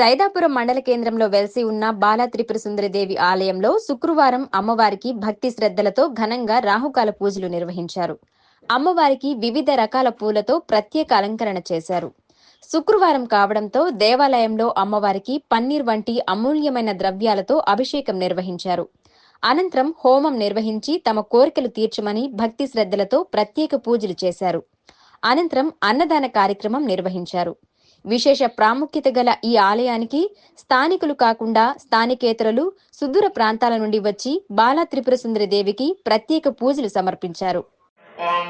సైదాపురం మండల కేంద్రంలో వెలిసి ఉన్న బాల త్రిపుర సుందరిదేవి ఆలయంలో శుక్రవారం అమ్మవారికి భక్తి శ్రద్ధలతో ఘనంగా రాహుకాల పూజలు నిర్వహించారు. అమ్మవారికి వివిధ రకాల పూలతో ప్రత్యేక అలంకరణ చేశారు. శుక్రవారం కావడంతో దేవాలయంలో అమ్మవారికి పన్నీర్ వంటి అమూల్యమైన ద్రవ్యాలతో అభిషేకం నిర్వహించారు. అనంతరం హోమం నిర్వహించి తమ కోరికలు తీర్చమని భక్తి శ్రద్ధలతో ప్రత్యేక పూజలు చేశారు. అనంతరం అన్నదాన కార్యక్రమం నిర్వహించారు. విశేష ప్రాముఖ్యత గల ఈ ఆలయానికి స్థానికులు కాకుండా స్థానికేతరులు సుదూర ప్రాంతాల నుండి వచ్చి బాలా త్రిపుర సుందరి దేవికి ప్రత్యేక పూజలు సమర్పించారు. ఓం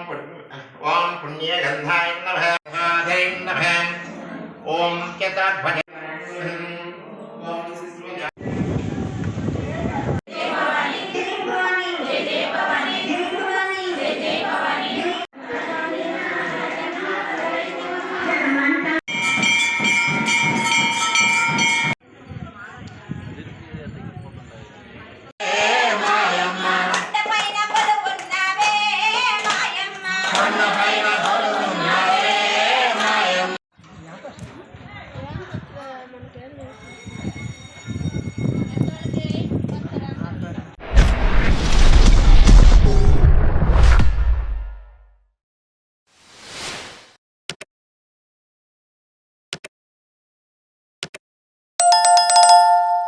I'm gonna get it.